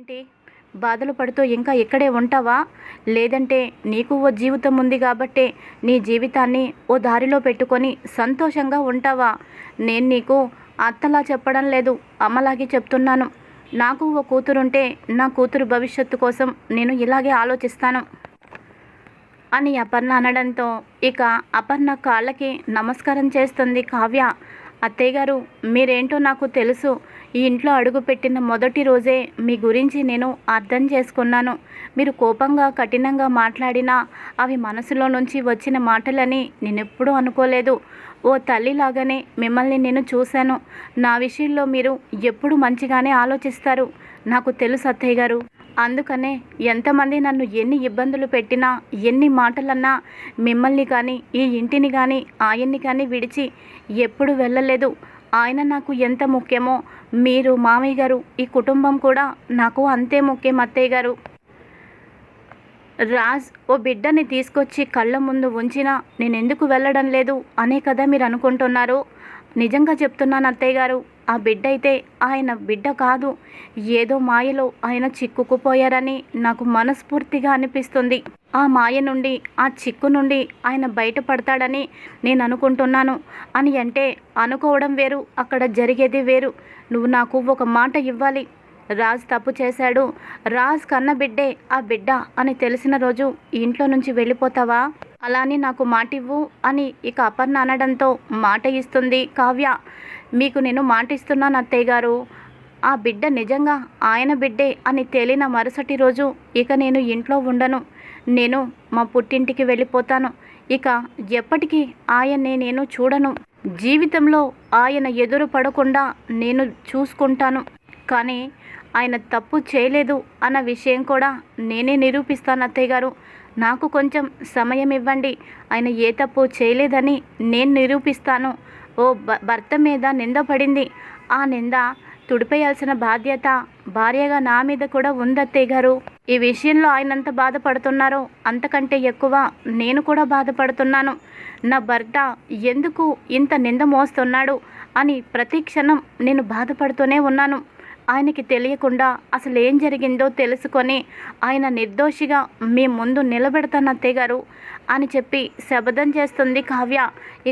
ఏంటి? బాధలు పడుతూ ఇంకా ఇక్కడే ఉంటావా? లేదంటే నీకు ఓ జీవితం ఉంది కాబట్టే నీ జీవితాన్ని ఓ దారిలో పెట్టుకొని సంతోషంగా ఉంటావా? నేను నీకు అత్తలా చెప్పడం లేదు అమ్మలాగే చెప్తున్నాను. నాకు ఓ కూతురుంటే నా కూతురు భవిష్యత్తు కోసం నేను ఇలాగే ఆలోచిస్తాను. అని అపర్ణ అనడంతో ఇక అపర్ణ కాళ్ళకి నమస్కారం చేస్తుంది కావ్య. అత్తయ్య గారు మీరేంటో నాకు తెలుసు. ఈ ఇంట్లో అడుగుపెట్టిన మొదటి రోజే మీ గురించి నేను అర్థం చేసుకున్నాను. మీరు కోపంగా కఠినంగా మాట్లాడినా అవి మనసులో నుంచి వచ్చిన మాటలని నేనెప్పుడూ అనుకోలేదు. ఓ తల్లిలాగానే మిమ్మల్ని నేను చూశాను. నా విషయంలో మీరు ఎప్పుడు మంచిగానే ఆలోచిస్తారు. నాకు తెలుసు అత్తయ్య గారు. అందుకనే ఎంతమంది నన్ను ఎన్ని ఇబ్బందులు పెట్టినా ఎన్ని మాటలన్నా మిమ్మల్ని కానీ ఈ ఇంటిని కానీ ఆయన్ని కానీ విడిచి ఎప్పుడు వెళ్ళలేదు. ఆయన నాకు ఎంత ముఖ్యమో మీరు మామయ్య గారు ఈ కుటుంబం కూడా నాకు అంతే ముఖ్యం అత్తయ్య గారు. రాజ్ ఓ బిడ్డని తీసుకొచ్చి కళ్ళ ముందు ఉంచినా నేను ఎందుకు వెళ్ళడం లేదు? అనే కదా మీరు అనుకుంటున్నారు. నిజంగా చెప్తున్నాను అత్తయ్య గారు. ఆ బిడ్డ అయితే ఆయన బిడ్డ కాదు. ఏదో మాయలో ఆయన చిక్కుకుపోయారని నాకు మనస్ఫూర్తిగా అనిపిస్తుంది. ఆ మాయ నుండి ఆ చిక్కు నుండి ఆయన బయటపడతాడని నేను అనుకుంటున్నాను. అని అంటే అనుకోవడం వేరు అక్కడ జరిగేది వేరు. నువ్వు నాకు ఒక మాట ఇవ్వాలి. రాజ్ తప్పు చేశాడు. రాజ్ కన్న బిడ్డే ఆ బిడ్డ అని తెలిసిన రోజు ఇంట్లో నుంచి వెళ్ళిపోతావా? అలా అని నాకు మాట ఇవ్వు అని ఇక అపర్ణ అనడంతో మాట ఇస్తుంది కావ్య. మీకు నేను మాటిస్తున్నాను అత్తయ్య గారు. ఆ బిడ్డ నిజంగా ఆయన బిడ్డే అని తేలిన మరుసటి రోజు ఇక నేను ఇంట్లో ఉండను. నేను మా పుట్టింటికి వెళ్ళిపోతాను. ఇక ఎప్పటికీ ఆయన్ని నేను చూడను. జీవితంలో ఆయన ఎదురు పడకుండా నేను చూసుకుంటాను. కానీ ఆయన తప్పు చేయలేదు అన్న విషయం కూడా నేనే నిరూపిస్తాను అత్తయ్య గారు. నాకు కొంచెం సమయం ఇవ్వండి. ఆయన ఏ తప్పు చేయలేదని నేను నిరూపిస్తాను. ఓ భర్త మీద నింద పడింది. ఆ నింద తుడిపేయాల్సిన బాధ్యత భార్యగా నా మీద కూడా ఉందత్తయ్య గారు. ఈ విషయంలో ఆయన ఎంత బాధపడుతున్నారో. అంతకంటే ఎక్కువ నేను కూడా బాధపడుతున్నాను. నా భర్త ఎందుకు ఇంత నింద మోస్తున్నాడు అని ప్రతి క్షణం నేను బాధపడుతూనే ఉన్నాను. ఆయనకి తెలియకుండా అసలు ఏం జరిగిందో తెలుసుకొని ఆయన నిర్దోషిగా మీ ముందు నిలబెడతాను అత్తయ్య గారు. అని చెప్పి శబదం చేస్తుంది కావ్య.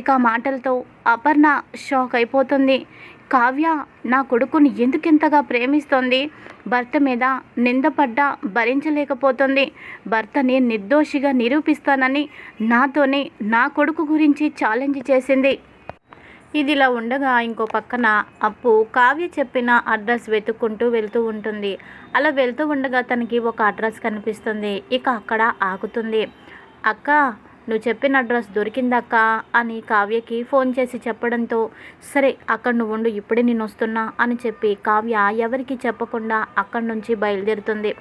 ఇక మాటలతో అపర్ణ షాక్ అయిపోతుంది. కావ్య నా కొడుకుని ఎందుకింతగా ప్రేమిస్తోంది? భర్త మీద నిందపడ్డా భరించలేకపోతుంది. భర్తని నిర్దోషిగా నిరూపిస్తానని నాతోనే నా కొడుకు గురించి ఛాలెంజ్ చేసింది. ఇదిలా ఉండగా ఇంకో పక్కన అప్పు కావ్య చెప్పిన అడ్రస్ వెతుక్కుంటూ వెళ్తూ ఉంటుంది. అలా వెళ్తూ ఉండగా తనకి ఒక అడ్రస్ కనిపిస్తుంది. ఇక అక్కడ ఆగుతుంది. అక్క నువ్వు చెప్పిన అడ్రస్ దొరికిందక్క అని కావ్యకి ఫోన్ చేసి చెప్పడంతో సరే అక్కడ నువ్వు ఉండు ఇప్పుడే నేను వస్తున్నా అని చెప్పి కావ్య ఎవరికి చెప్పకుండా అక్కడి నుంచి బయలుదేరుతుంది.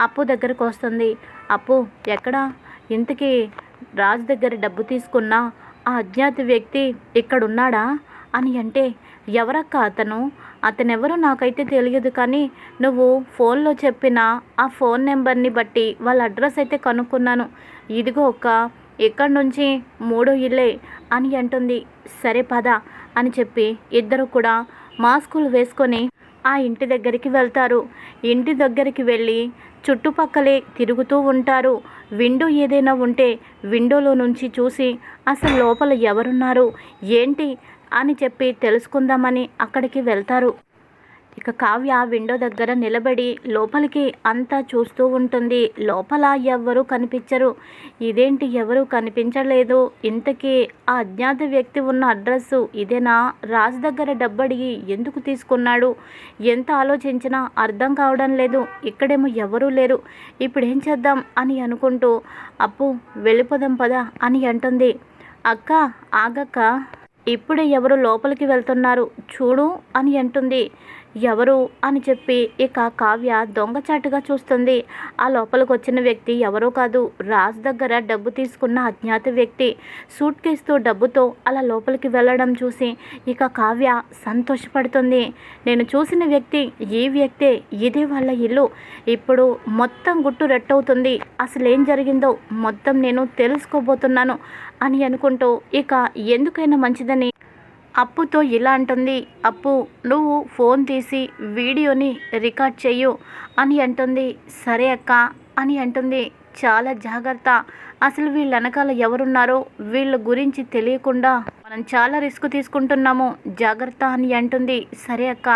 అప్పు దగ్గరకు వస్తుంది. అప్పు ఎక్కడా? ఇంతకీ రాజు దగ్గర డబ్బు తీసుకున్నా ఆ అజ్ఞాత వ్యక్తి ఇక్కడున్నాడా? అని అంటే ఎవరక్క అతను? అతనెవరో నాకైతే తెలియదు కానీ నువ్వు ఫోన్లో చెప్పిన ఆ ఫోన్ నెంబర్ని బట్టి వాళ్ళ అడ్రస్ అయితే కనుక్కున్నాను. ఇదిగో ఒక్క ఇక్కడి నుంచి మూడో ఇల్లే అని అంటుంది. సరే పద అని చెప్పి ఇద్దరు కూడా మాస్కులు వేసుకొని ఆ ఇంటి దగ్గరికి వెళ్తారు. ఇంటి దగ్గరికి వెళ్ళి చుట్టుపక్కలే తిరుగుతూ ఉంటారు. విండో ఏదైనా ఉంటే విండోలో నుంచి చూసి అసలు లోపల ఎవరున్నారు? ఏంటి? అని చెప్పి తెలుసుకుందామని అక్కడికి వెళ్తారు. ఇక కావ్య విండో దగ్గర నిలబడి లోపలికి అంతా చూస్తూ ఉంటుంది. లోపల ఎవ్వరూ కనిపించరు. ఇదేంటి ఎవరు కనిపించలేదు? ఇంతకీ ఆ అజ్ఞాత వ్యక్తి ఉన్న అడ్రస్సు ఇదేనా? రాజు దగ్గర డబ్బడిగి ఎందుకు తీసుకున్నాడు? ఎంత ఆలోచించినా అర్థం కావడం లేదు. ఇక్కడేమో ఎవరూ లేరు. ఇప్పుడు ఏం చేద్దాం అని అనుకుంటూ అప్పు వెళ్ళిపోదాం పదా అని అంటుంది. అక్క ఆగక్క ఇప్పుడే ఎవరు లోపలికి వెళ్తున్నారు? చూడు అని అంటుంది. ఎవరు అని చెప్పి ఇక కావ్య దొంగచాటుగా చూస్తుంది. ఆ లోపలికి వచ్చిన వ్యక్తి ఎవరో కాదు. రాజ్ దగ్గర డబ్బు తీసుకున్న అజ్ఞాత వ్యక్తి సూట్ కేసుతో డబ్బుతో అలా లోపలికి వెళ్ళడం చూసి ఇక కావ్య సంతోషపడుతుంది. నేను చూసిన వ్యక్తి ఈ వ్యక్తే ఇదే వాళ్ళ ఇల్లు. ఇప్పుడు మొత్తం గుట్టు రెట్టవుతుంది. అసలు ఏం జరిగిందో మొత్తం నేను తెలుసుకోబోతున్నాను అని అనుకుంటూ ఇక ఎందుకైనా మంచిదని అప్పుతో ఇలా అంటుంది. అప్పు నువ్వు ఫోన్ తీసి వీడియోని రికార్డ్ చెయ్యు అని అంటుంది. సరే అక్క అని అంటుంది. చాలా జాగ్రత్త అసలు వీళ్ళ వెనకాల ఎవరున్నారో వీళ్ళ గురించి తెలియకుండా మనం చాలా రిస్క్ తీసుకుంటున్నాము. జాగ్రత్త అని అంటుంది. సరే అక్క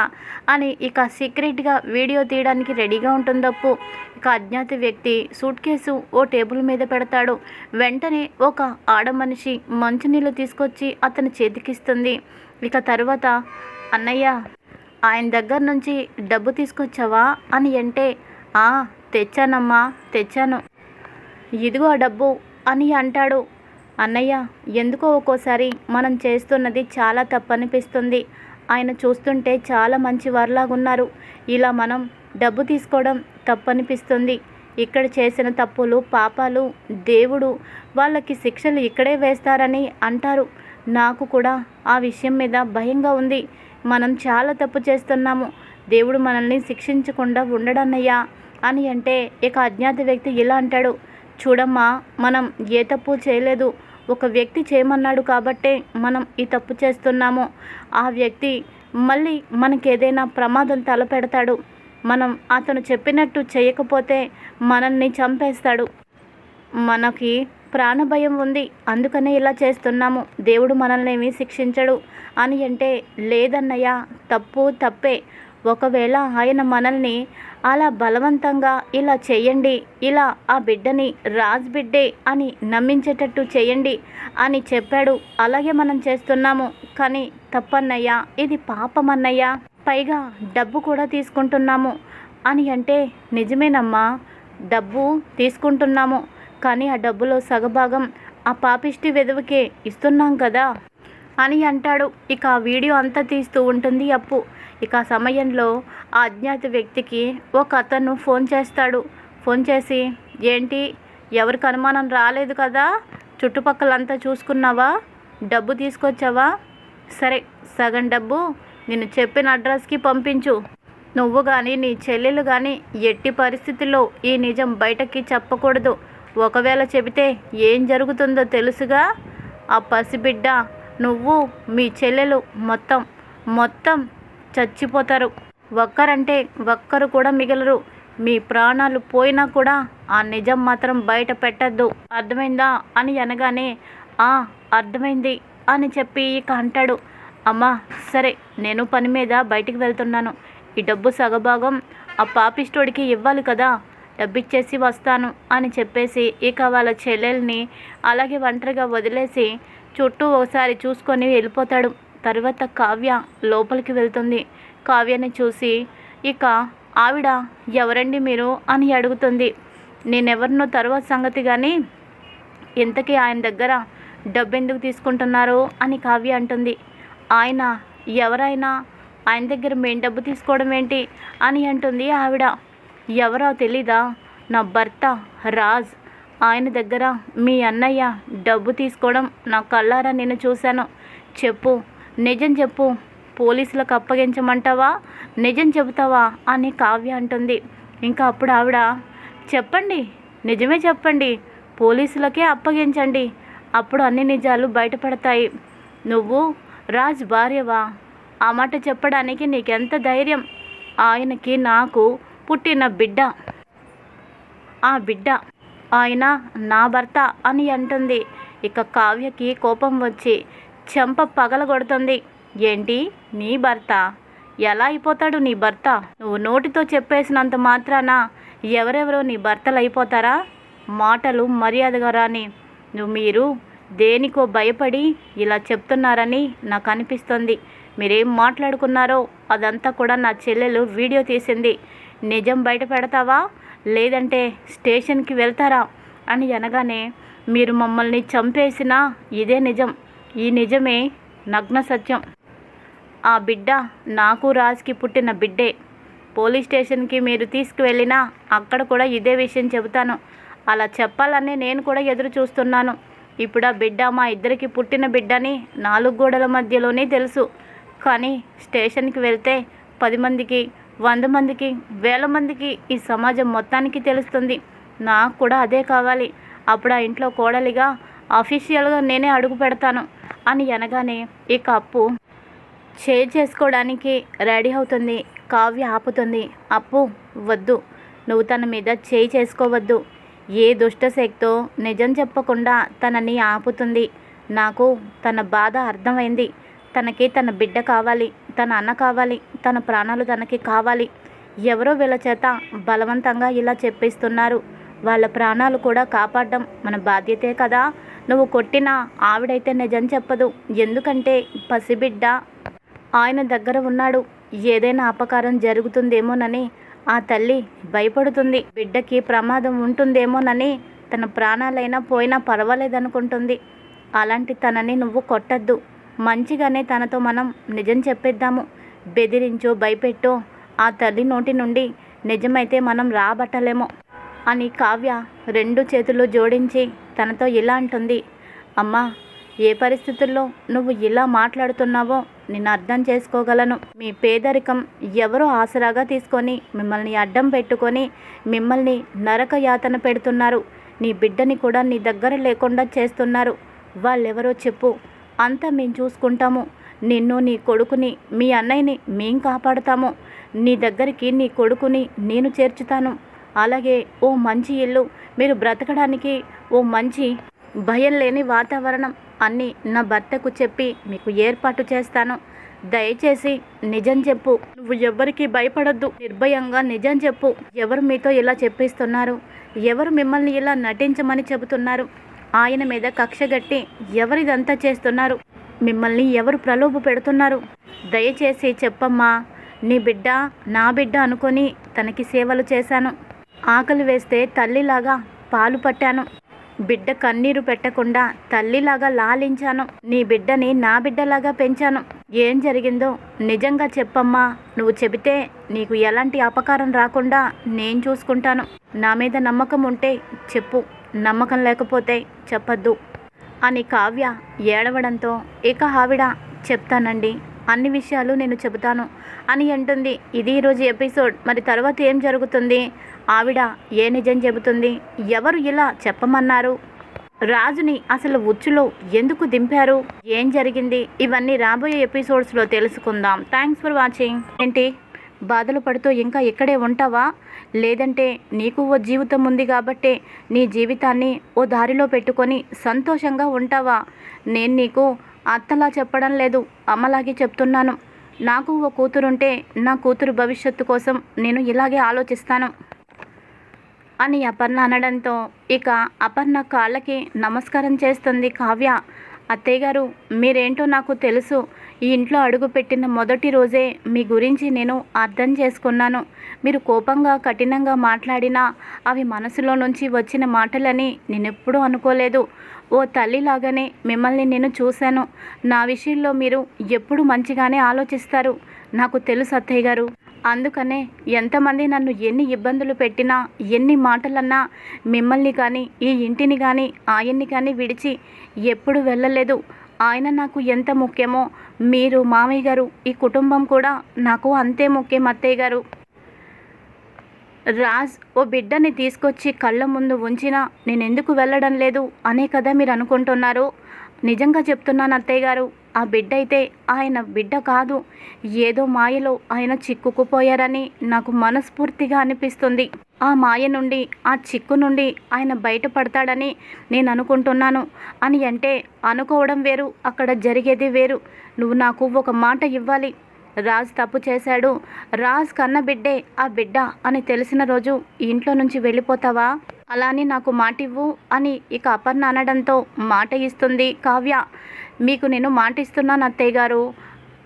అని ఇక సీక్రెట్గా వీడియో తీయడానికి రెడీగా ఉంటుందప్పు. ఇక అజ్ఞాత వ్యక్తి సూట్ కేసు ఓ టేబుల్ మీద పెడతాడు. వెంటనే ఒక ఆడ మనిషి మంచినీళ్ళు తీసుకొచ్చి అతని చేతికిస్తుంది. ఇక తర్వాత అన్నయ్య ఆయన దగ్గర నుంచి డబ్బు తీసుకొచ్చావా? అని అంటే ఆ తెచ్చానమ్మా తెచ్చాను. ఇదిగో ఆ డబ్బు అని అంటాడు. అన్నయ్య ఎందుకో ఒక్కోసారి మనం చేస్తున్నది చాలా తప్పనిపిస్తుంది. ఆయన చూస్తుంటే చాలా మంచి వారిలాగున్నారు. ఇలా మనం డబ్బు తీసుకోవడం తప్పనిపిస్తుంది. ఇక్కడ చేసిన తప్పులు పాపాలు దేవుడు వాళ్ళకి శిక్షలు ఇక్కడే వేస్తారని అంటారు. నాకు కూడా ఆ విషయం మీద భయంగా ఉంది. మనం చాలా తప్పు చేస్తున్నాము. దేవుడు మనల్ని శిక్షించకుండా ఉండడన్నయ్యా అని అంటే ఇక అజ్ఞాత వ్యక్తి ఇలా అంటాడు. చూడమ్మా మనం ఏ తప్పు చేయలేదు. ఒక వ్యక్తి చేయమన్నాడు కాబట్టే మనం ఈ తప్పు చేస్తున్నాము. ఆ వ్యక్తి మళ్ళీ మనకి ఏదైనా ప్రమాదం తలపెడతాడు. మనం అతను చెప్పినట్టు చేయకపోతే మనల్ని చంపేస్తాడు. మనకి ప్రాణభయం ఉంది. అందుకనే ఇలా చేస్తున్నాము. దేవుడు మనల్ని ఏమీ శిక్షించడు అని అంటే లేదన్నయ్య తప్పు తప్పే. ఒకవేళ ఆయన మనల్ని అలా బలవంతంగా ఇలా చేయండి ఇలా ఆ బిడ్డని రాజ్ బిడ్డే అని నమ్మించేటట్టు చేయండి అని చెప్పాడు. అలాగే మనం చేస్తున్నాము. కానీ తప్పన్నయ్యా ఇది పాపమన్నయ్యా. పైగా డబ్బు కూడా తీసుకుంటున్నాము. అని అంటే నిజమేనమ్మా. డబ్బు తీసుకుంటున్నాము. కానీ ఆ డబ్బులో సగభాగం ఆ పాపిష్టి వెధవకే ఇస్తున్నాం కదా. అని అంటాడు. ఇక వీడియో అంతా తీస్తూ ఉంటుంది అప్పు. ఇక ఆ సమయంలో ఆ అజ్ఞాత వ్యక్తికి ఒక అతను ఫోన్ చేస్తాడు. ఫోన్ చేసి ఏంటి? ఎవరికి అనుమానం రాలేదు కదా? చుట్టుపక్కలంతా చూసుకున్నావా? డబ్బు తీసుకొచ్చావా? సరే సగం డబ్బు నేను చెప్పిన అడ్రస్కి పంపించు. నువ్వు కానీ నీ చెల్లెలు కానీ ఎట్టి పరిస్థితుల్లో ఈ నిజం బయటకి చెప్పకూడదు. ఒకవేళ చెబితే ఏం జరుగుతుందో తెలుసుగా? ఆ పసిబిడ్డ నువ్వు మీ చెల్లెలు మొత్తం మొత్తం చచ్చిపోతారు. ఒక్కరంటే ఒక్కరు కూడా మిగలరు. మీ ప్రాణాలు పోయినా కూడా ఆ నిజం మాత్రం బయట పెట్టద్దు. అర్థమైందా? అని అనగానే ఆ అర్థమైంది అని చెప్పి ఇక అంటాడు. అమ్మా సరే నేను పని మీద బయటికి వెళ్తున్నాను. ఈ డబ్బు సగభాగం ఆ పాపిస్టోడికి ఇవ్వాలి కదా. డబ్బిచ్చేసి వస్తాను అని చెప్పేసి ఇక వాళ్ళ చెల్లెల్ని అలాగే ఒంటరిగా వదిలేసి చుట్టూ ఒకసారి చూసుకొని వెళ్ళిపోతాడు. తర్వాత కావ్య లోపలికి వెళ్తుంది. కావ్యని చూసి ఇక ఆవిడ ఎవరండి మీరు? అని అడుగుతుంది. నేనెవరినో తర్వాత సంగతి కానీ ఇంతకీ ఆయన దగ్గర డబ్బు ఎందుకు తీసుకుంటున్నారు? అని కావ్య అంటుంది. ఆయన ఎవరైనా? ఆయన దగ్గర మేము డబ్బు తీసుకోవడం ఏంటి? అని అంటుంది ఆవిడ. ఎవరో తెలీదా? నా భర్త రాజ్ ఆయన దగ్గర మీ అన్నయ్య డబ్బు తీసుకోవడం నా కళ్ళారా నేను చూశాను. చెప్పు. నిజం చెప్పు. పోలీసులకు అప్పగించమంటావా? నిజం చెబుతావా? అని కావ్య అంటుంది. ఇంకా అప్పుడు ఆవిడ చెప్పండి. నిజమే చెప్పండి. పోలీసులకే అప్పగించండి. అప్పుడు అన్ని నిజాలు బయటపడతాయి. నువ్వు రాజ్ భార్యవా? ఆ మాట చెప్పడానికి నీకెంత ధైర్యం? ఆయనకి నాకు పుట్టిన బిడ్డ. ఆ బిడ్డ. ఆయన నా భర్త అని అంటుంది. ఇక కావ్యకి కోపం వచ్చి చెంప పగలగొడుతుంది. ఏంటి? నీ భర్త? ఎలా అయిపోతాడు నీ భర్త? నువ్వు నోటితో చెప్పేసినంత మాత్రాన? ఎవరెవరో నీ భర్తలు అయిపోతారా? మాటలు మర్యాదగా రాని. నువ్వు మీరు దేనికో భయపడి ఇలా చెప్తున్నారని నాకు అనిపిస్తుంది. మీరేం మాట్లాడుకున్నారో అదంతా కూడా నా చెల్లెలు వీడియో తీసింది. నిజం బయట పెడతావా? లేదంటే స్టేషన్కి వెళ్తారా? అని అనగానే మీరు మమ్మల్ని చంపేసినా ఇదే నిజం. ఈ నిజమే నగ్న సత్యం. ఆ బిడ్డ నాకు రాజ్కి పుట్టిన బిడ్డే. పోలీస్ స్టేషన్కి మీరు తీసుకువెళ్ళినా అక్కడ కూడా ఇదే విషయం చెబుతాను. అలా చెప్పాలని నేను కూడా ఎదురు చూస్తున్నాను. ఇప్పుడు ఆ బిడ్డ మా ఇద్దరికి పుట్టిన బిడ్డని నాలుగు గోడల మధ్యలోనే తెలుసు. కానీ స్టేషన్కి వెళ్తే పది మందికి వంద మందికి వేల మందికి ఈ సమాజం మొత్తానికి తెలుస్తుంది. నాకు కూడా అదే కావాలి. అప్పుడు ఆ ఇంట్లో కోడలిగా అఫీషియల్గా నేనే అడుగు పెడతాను అని అనగానే ఇక అప్పు షేర్ చేసుకోవడానికి రెడీ అవుతుంది. కావ్య ఆపుతుంది. అప్పు వద్దు. నువ్వు తన మీద చేయి చేసుకోవద్దు. ఏ దుష్టశక్తో నిజం చెప్పకుండా తనని ఆపుతుంది. నాకు తన బాధ అర్థమైంది. తనకి తన బిడ్డ కావాలి. తన అన్న కావాలి తన ప్రాణాలు తనకి కావాలి. ఎవరో వీళ్ళ చేత బలవంతంగా ఇలా చెప్పిస్తున్నారు. వాళ్ళ ప్రాణాలు కూడా కాపాడడం మన బాధ్యతే కదా. నువ్వు కొట్టిన ఆవిడైతే నిజం చెప్పదు. ఎందుకంటే పసిబిడ్డ ఆయన దగ్గర ఉన్నాడు. ఏదైనా అపకారం జరుగుతుందేమోనని ఆ తల్లి భయపడుతుంది. బిడ్డకి ప్రమాదం ఉంటుందేమోనని తన ప్రాణాలైనా పోయినా పర్వాలేదనుకుంటుంది. అలాంటి తనని నువ్వు కొట్టద్దు. మంచిగానే తనతో మనం నిజం చెప్పేద్దాము. బెదిరించో భయపెట్టో ఆ తల్లి నోటి నుండి నిజమైతే మనం రాబట్టలేమో అని కావ్య రెండు చేతులు జోడించి తనతో ఇలా అంటుంది. అమ్మా ఏ పరిస్థితుల్లో నువ్వు ఇలా మాట్లాడుతున్నావో నేను అర్థం చేసుకోగలను. మీ పేదరికం ఎవరో ఆసరాగా తీసుకొని మిమ్మల్ని అడ్డం పెట్టుకొని మిమ్మల్ని నరక యాతన పెడుతున్నారు. నీ బిడ్డని కూడా నీ దగ్గర లేకుండా చేస్తున్నారు. వాళ్ళెవరో చెప్పు. అంతా మేము చూసుకుంటాము. నిన్ను నీ కొడుకుని మీ అన్నయ్యని మేం కాపాడుతాము. నీ దగ్గరికి నీ కొడుకుని నేను చేర్చుతాను. అలాగే ఓ మంచి ఇల్లు మీరు బ్రతకడానికి ఓ మంచి భయం లేని వాతావరణం అన్నీ నా భర్తకు చెప్పి మీకు ఏర్పాటు చేస్తాను. దయచేసి నిజం చెప్పు. నువ్వు ఎవ్వరికీ భయపడద్దు. నిర్భయంగా నిజం చెప్పు. ఎవరు మీతో ఇలా చెప్పిస్తున్నారు? ఎవరు మిమ్మల్ని ఇలా నటించమని చెబుతున్నారు? ఆయన మీద కక్షగట్టి ఎవరిదంతా చేస్తున్నారు? మిమ్మల్ని ఎవరు ప్రలోభ పెడుతున్నారు? దయచేసి చెప్పమ్మా నీ బిడ్డ నా బిడ్డ అనుకొని తనకి సేవలు చేశాను. ఆకలి వేస్తే తల్లిలాగా పాలు పట్టాను. బిడ్డ కన్నీరు పెట్టకుండా తల్లిలాగా లాలించాను. నీ బిడ్డని నా బిడ్డలాగా పెంచాను. ఏం జరిగిందో నిజంగా చెప్పమ్మా. నువ్వు చెబితే నీకు ఎలాంటి అపకారం రాకుండా నేను చూసుకుంటాను. నా మీద నమ్మకం ఉంటే చెప్పు. నమ్మకం లేకపోతే చెప్పద్దు. అని కావ్య ఏడవడంతో ఇక ఆవిడ చెప్తానండి. అన్ని విషయాలు నేను చెబుతాను అని అంటుంది. ఇది ఈరోజు ఎపిసోడ్. మరి తర్వాత ఏం జరుగుతుంది? ఆవిడ ఏ నిజం చెబుతుంది? ఎవరు ఇలా చెప్పమన్నారు? రాజుని అసలు ఉచ్చులో ఎందుకు దింపారు? ఏం జరిగింది? ఇవన్నీ రాబోయే ఎపిసోడ్స్లో తెలుసుకుందాం. Thanks for watching. ఏంటి? బాధలు పడుతూ ఇంకా ఇక్కడే ఉంటావా? లేదంటే నీకు ఓ జీవితం ఉంది కాబట్టే నీ జీవితాన్ని ఓ దారిలో పెట్టుకొని సంతోషంగా ఉంటావా? నేను నీకు అత్తలా చెప్పడం లేదు అమ్మలాగే చెప్తున్నాను. నాకు ఓ కూతురుంటే నా కూతురు భవిష్యత్తు కోసం నేను ఇలాగే ఆలోచిస్తాను. అని అపర్ణ అనడంతో ఇక అపర్ణ కాళ్ళకి నమస్కారం చేస్తుంది కావ్య. అత్తయ్య గారు మీరేంటో నాకు తెలుసు. ఈ ఇంట్లో అడుగుపెట్టిన మొదటి రోజే మీ గురించి నేను అర్థం చేసుకున్నాను. మీరు కోపంగా కఠినంగా మాట్లాడినా అవి మనసులో నుంచి వచ్చిన మాటలని నేనెప్పుడూ అనుకోలేదు. ఓ తల్లిలాగానే మిమ్మల్ని నేను చూశాను. నా విషయంలో మీరు ఎప్పుడు మంచిగానే ఆలోచిస్తారు. నాకు తెలుసు అత్తయ్య గారు. అందుకనే ఎంతమంది నన్ను ఎన్ని ఇబ్బందులు పెట్టినా ఎన్ని మాటలన్నా మిమ్మల్ని కానీ ఈ ఇంటిని కానీ ఆయన్ని కానీ విడిచి ఎప్పుడు వెళ్ళలేదు. ఆయన నాకు ఎంత ముఖ్యమో మీరు మామయ్య గారు ఈ కుటుంబం కూడా నాకు అంతే ముఖ్యం అత్తయ్య గారు. రాజ్ ఓ బిడ్డని తీసుకొచ్చి కళ్ళ ముందు ఉంచినా నేను ఎందుకు వెళ్ళడం లేదు? అనే కదా మీరు అనుకుంటున్నారు? నిజంగా చెప్తున్నాను అత్తయ్య గారు. ఆ బిడ్డ అయితే ఆయన బిడ్డ కాదు. ఏదో మాయలో ఆయన చిక్కుకుపోయారని నాకు మనస్ఫూర్తిగా అనిపిస్తుంది. ఆ మాయ నుండి ఆ చిక్కు నుండి ఆయన బయటపడతాడని నేను అనుకుంటున్నాను. అని అంటే అనుకోవడం వేరు అక్కడ జరిగేది వేరు. నువ్వు నాకు ఒక మాట ఇవ్వాలి. రాజ్ తప్పు చేశాడు. రాజ్ కన్న బిడ్డే ఆ బిడ్డ అని తెలిసిన రోజు ఇంట్లో నుంచి వెళ్ళిపోతావా? అలా అని నాకు మాట ఇవ్వు అని ఇక అపర్ణ అనడంతో మాట ఇస్తుంది కావ్య. మీకు నేను మాటిస్తున్నాను అత్తయ్య గారు.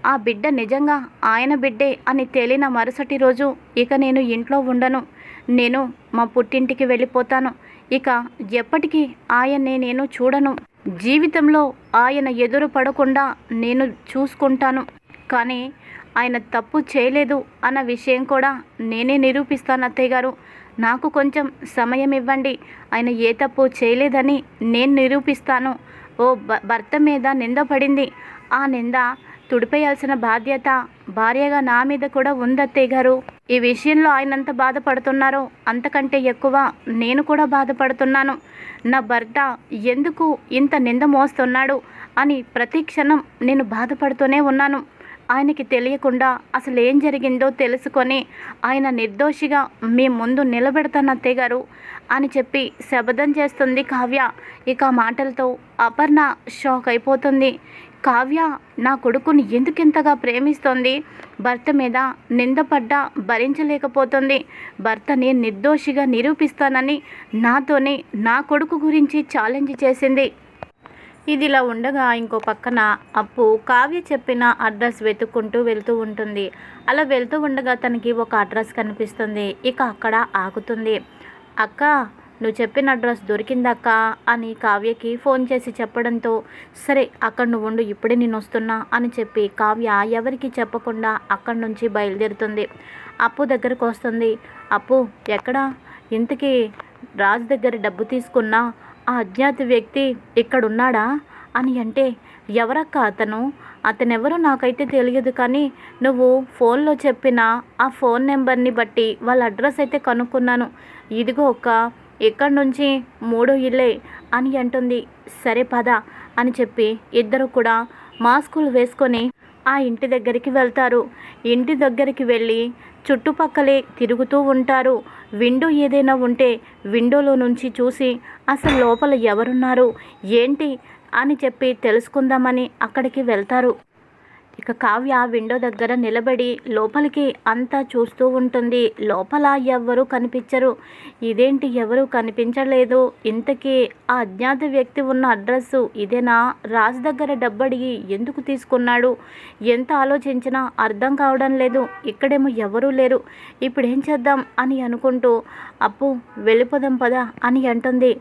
ఆ బిడ్డ నిజంగా ఆయన బిడ్డే అని తేలిన మరుసటి రోజు ఇక నేను ఇంట్లో ఉండను. నేను మా పుట్టింటికి వెళ్ళిపోతాను. ఇక ఎప్పటికీ ఆయన్ని నేను చూడను. జీవితంలో ఆయన ఎదురు పడకుండా నేను చూసుకుంటాను. కానీ ఆయన తప్పు చేయలేదు అన్న విషయం కూడా నేనే నిరూపిస్తాను అత్తయ్య గారు. నాకు కొంచెం సమయం ఇవ్వండి. ఆయన ఏ తప్పు చేయలేదని నేను నిరూపిస్తాను. ఓ భర్త మీద నింద పడింది. ఆ నింద తుడిపేయాల్సిన బాధ్యత భార్యగా నా మీద కూడా ఉందత్తయ్య గారు. ఈ విషయంలో ఆయన ఎంత బాధపడుతున్నారో. అంతకంటే ఎక్కువ నేను కూడా బాధపడుతున్నాను. నా భర్త ఎందుకు ఇంత నింద మోస్తున్నాడు అని ప్రతి క్షణం నేను బాధపడుతూనే ఉన్నాను. ఆయనకి తెలియకుండా అసలు ఏం జరిగిందో తెలుసుకొని ఆయన నిర్దోషిగా మీ ముందు నిలబెడతాను అత్తయ్య గారు. అని చెప్పి శబదం చేస్తుంది కావ్య. ఇక మాటలతో అపర్ణ షాక్ అయిపోతుంది. కావ్య నా కొడుకుని ఎందుకింతగా ప్రేమిస్తోంది? భర్త మీద నిందపడ్డా భరించలేకపోతుంది. భర్తని నిర్దోషిగా నిరూపిస్తానని నాతోనే నా కొడుకు గురించి ఛాలెంజ్ చేసింది. ఇదిలా ఉండగా ఇంకో పక్కన అప్పు కావ్య చెప్పిన అడ్రస్ వెతుక్కుంటూ వెళ్తూ ఉంటుంది. అలా వెళ్తూ ఉండగా తనకి ఒక అడ్రస్ కనిపిస్తుంది. ఇక అక్కడ ఆగుతుంది. అక్క నువ్వు చెప్పిన అడ్రస్ దొరికిందక్క అని కావ్యకి ఫోన్ చేసి చెప్పడంతో సరే అక్కడ నువ్వు ఉండు ఇప్పుడే నేను వస్తున్నా అని చెప్పి కావ్య ఎవరికి చెప్పకుండా అక్కడి నుంచి బయలుదేరుతుంది. అప్పు దగ్గరకు వస్తుంది. అప్పు ఎక్కడా? ఇంతకీ రాజు దగ్గర డబ్బు తీసుకున్నా ఆ అజ్ఞాత వ్యక్తి ఇక్కడున్నాడా? అని అంటే ఎవరక్క అతను? అతనెవరో నాకైతే తెలియదు కానీ నువ్వు ఫోన్లో చెప్పిన ఆ ఫోన్ నెంబర్ని బట్టి వాళ్ళ అడ్రస్ అయితే కనుక్కున్నాను. ఇదిగో ఒక్క ఇక్కడి నుంచి మూడో ఇల్లే అని అంటుంది. సరే పద అని చెప్పి ఇద్దరు కూడా మాస్కులు వేసుకొని ఆ ఇంటి దగ్గరికి వెళ్తారు. ఇంటి దగ్గరికి వెళ్ళి చుట్టుపక్కలే తిరుగుతూ ఉంటారు. విండో ఏదైనా ఉంటే విండోలో నుంచి చూసి అసలు లోపల ఎవరున్నారు? ఏంటి? అని చెప్పి తెలుసుకుందామని అక్కడికి వెళ్తారు. ఇక కావ్య విండో దగ్గర నిలబడి లోపలికి అంతా చూస్తూ ఉంటుంది. లోపల ఎవ్వరూ కనిపించరు. ఇదేంటి ఎవరు కనిపించలేదు? ఇంతకీ ఆ అజ్ఞాత వ్యక్తి ఉన్న అడ్రస్సు ఇదేనా? రాజు దగ్గర డబ్బడిగి ఎందుకు తీసుకున్నాడు? ఎంత ఆలోచించినా అర్థం కావడం లేదు. ఇక్కడేమో ఎవరూ లేరు. ఇప్పుడు ఏం చేద్దాం అని అనుకుంటూ అప్పు వెళ్ళిపోదాం పదా అని అంటుంది.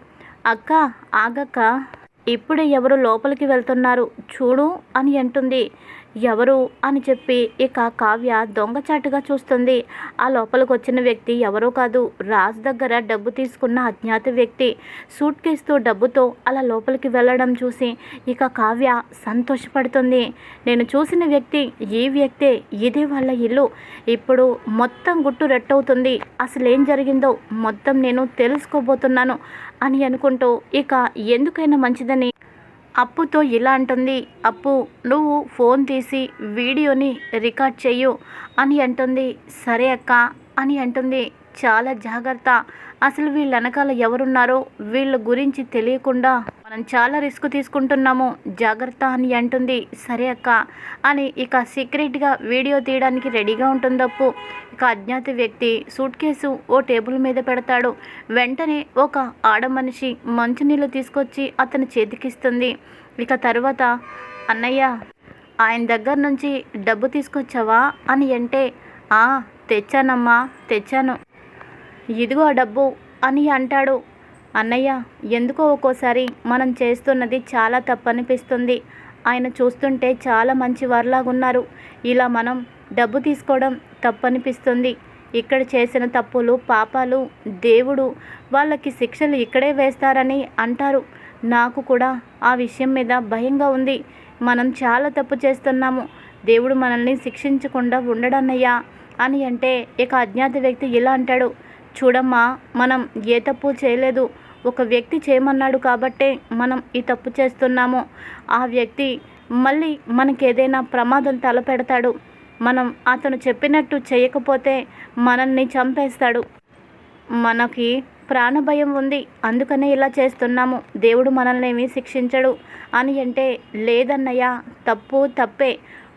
అక్క ఆగక్క ఇప్పుడే ఎవరు లోపలికి వెళ్తున్నారు చూడు అని అంటుంది. ఎవరు అని చెప్పి ఇక కావ్య దొంగచాటుగా చూస్తుంది. ఆ లోపలికి వచ్చిన వ్యక్తి ఎవరో కాదు. రాజు దగ్గర డబ్బు తీసుకున్న అజ్ఞాత వ్యక్తి. సూట్ కేసుతో డబ్బుతో అలా లోపలికి వెళ్ళడం చూసి ఇక కావ్య సంతోషపడుతుంది. నేను చూసిన వ్యక్తి ఈ వ్యక్తే ఇదే వాళ్ళ ఇల్లు. ఇప్పుడు మొత్తం గుట్టు రెట్టవుతుంది. అసలు ఏం జరిగిందో మొత్తం నేను తెలుసుకోబోతున్నాను. అని అనుకుంటూ ఇక ఎందుకైనా మంచిదని అప్పుతో ఇలా అంటుంది. అప్పు నువ్వు ఫోన్ తీసి వీడియోని రికార్డ్ చెయ్యు అని అంటుంది. సరే అక్క అని అంటుంది. చాలా జాగ్రత్త. అసలు వీళ్ళ వెనకాల ఎవరున్నారో వీళ్ళ గురించి తెలియకుండా మనం చాలా రిస్క్ తీసుకుంటున్నాము. జాగ్రత్త అని అంటుంది. సరే అక్క అని ఇక సీక్రెట్గా వీడియో తీయడానికి రెడీగా ఉంటుందప్పు. ఇక అజ్ఞాత వ్యక్తి సూట్ కేసు ఓ టేబుల్ మీద పెడతాడు. వెంటనే ఒక ఆడ మనిషి మంచినీళ్ళు తీసుకొచ్చి అతని చేతికిస్తుంది. ఇక తర్వాత అన్నయ్య ఆయన దగ్గర నుంచి డబ్బు తీసుకొచ్చావా? అని అంటే "ఆ, తెచ్చానమ్మా తెచ్చాను. ఇదిగో ఆ డబ్బు అని అంటాడు. అన్నయ్య ఎందుకో ఒక్కోసారి మనం చేస్తున్నది చాలా తప్పనిపిస్తుంది. ఆయన చూస్తుంటే చాలా మంచి వారిలాగున్నారు. ఇలా మనం డబ్బు తీసుకోవడం తప్పనిపిస్తుంది. ఇక్కడ చేసిన తప్పులు పాపాలు దేవుడు వాళ్ళకి శిక్షలు ఇక్కడే వేస్తారని అంటారు. నాకు కూడా ఆ విషయం మీద భయంగా ఉంది. మనం చాలా తప్పు చేస్తున్నాము. దేవుడు మనల్ని శిక్షించకుండా ఉండడన్నయ్యా అని అంటే ఇక అజ్ఞాత వ్యక్తి ఇలా అంటాడు. చూడమ్మా మనం ఏ తప్పు చేయలేదు. ఒక వ్యక్తి చేయమన్నాడు కాబట్టే మనం ఈ తప్పు చేస్తున్నాము. ఆ వ్యక్తి మళ్ళీ మనకి ఏదైనా ప్రమాదం తలపెడతాడు. మనం అతను చెప్పినట్టు చేయకపోతే మనల్ని చంపేస్తాడు. మనకి ప్రాణభయం ఉంది. అందుకనే ఇలా చేస్తున్నాము. దేవుడు మనల్ని ఏమీ శిక్షించడు అని అంటే లేదన్నయ్య తప్పు తప్పే.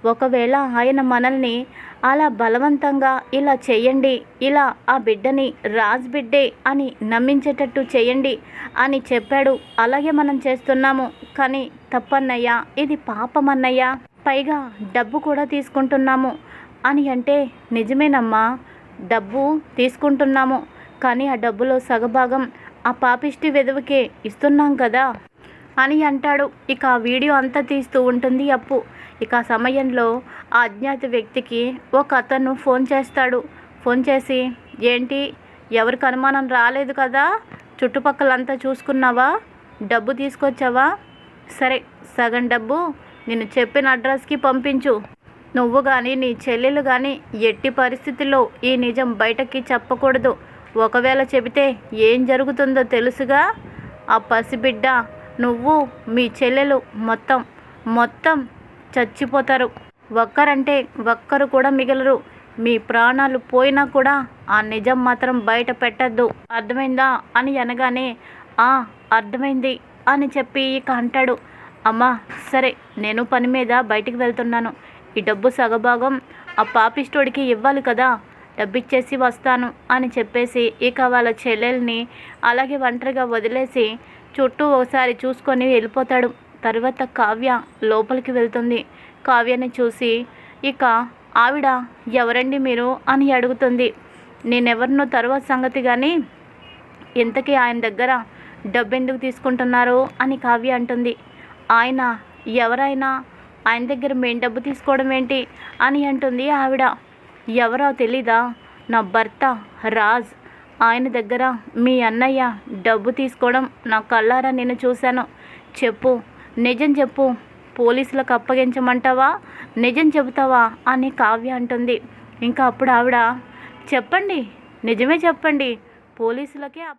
ఒకవేళ ఆయన మనల్ని అలా బలవంతంగా ఇలా చేయండి ఇలా ఆ బిడ్డని రాజ్ బిడ్డే అని నమ్మించేటట్టు చేయండి అని చెప్పాడు. అలాగే మనం చేస్తున్నాము. కానీ తప్పన్నయ్యా ఇది పాపమన్నయ్యా. పైగా డబ్బు కూడా తీసుకుంటున్నాము. అని అంటే నిజమేనమ్మా. డబ్బు తీసుకుంటున్నాము. కానీ ఆ డబ్బులో సగభాగం ఆ పాపిష్టి వెధవకే ఇస్తున్నాం కదా అని అంటాడు. ఇక ఆ వీడియో అంతా తీస్తూ ఉంటుంది అప్పు. ఇక ఆ సమయంలో ఆ అజ్ఞాత వ్యక్తికి ఒక అతను ఫోన్ చేస్తాడు. ఫోన్ చేసి ఏంటి? ఎవరికి అనుమానం రాలేదు కదా? చుట్టుపక్కలంతా చూసుకున్నావా? డబ్బు తీసుకొచ్చావా? సరే సగం డబ్బు నేను చెప్పిన అడ్రస్కి పంపించు. నువ్వు కానీ నీ చెల్లెలు కానీ ఎట్టి పరిస్థితుల్లో ఈ నిజం బయటకి చెప్పకూడదు. ఒకవేళ చెబితే ఏం జరుగుతుందో తెలుసుగా? ఆ పసిబిడ్డ నువ్వు మీ చెల్లెలు మొత్తం మొత్తం చచ్చిపోతారు. ఒక్కరంటే ఒక్కరు కూడా మిగలరు. మీ ప్రాణాలు పోయినా కూడా ఆ నిజం మాత్రం బయట పెట్టద్దు. అర్థమైందా? అని అనగానే ఆ అర్థమైంది అని చెప్పి ఇక అంటాడు. అమ్మా సరే నేను పని మీద బయటికి వెళ్తున్నాను. ఈ డబ్బు సగభాగం ఆ పాపిస్టోడికి ఇవ్వాలి కదా. డబ్బిచ్చేసి వస్తాను అని చెప్పేసి ఇక వాళ్ళ చెల్లెల్ని అలాగే ఒంటరిగా వదిలేసి చుట్టూ ఒకసారి చూసుకొని వెళ్ళిపోతాడు. తర్వాత కావ్య లోపలికి వెళ్తుంది. కావ్యని చూసి ఇక ఆవిడ ఎవరండి మీరు? అని అడుగుతుంది. నేనెవరినో తర్వాత సంగతి కానీ ఇంతకీ ఆయన దగ్గర డబ్బు ఎందుకు తీసుకుంటున్నారు? అని కావ్య అంటుంది. ఆయన ఎవరైనా? ఆయన దగ్గర మేము డబ్బు తీసుకోవడం ఏంటి? అని అంటుంది ఆవిడ. ఎవరో తెలీదా? నా భర్త రాజ్. ఆయన దగ్గర మీ అన్నయ్య డబ్బు తీసుకోవడం నా కళ్ళారా నేను చూశాను. చెప్పు నిజం చెప్పు. పోలీసులకు అప్పగించమంటావా? నిజం చెబుతావా? అని కావ్య అంటుంది. ఇంకా అప్పుడు ఆవిడ చెప్పండి. నిజమే చెప్పండి. పోలీసులకే అప్ప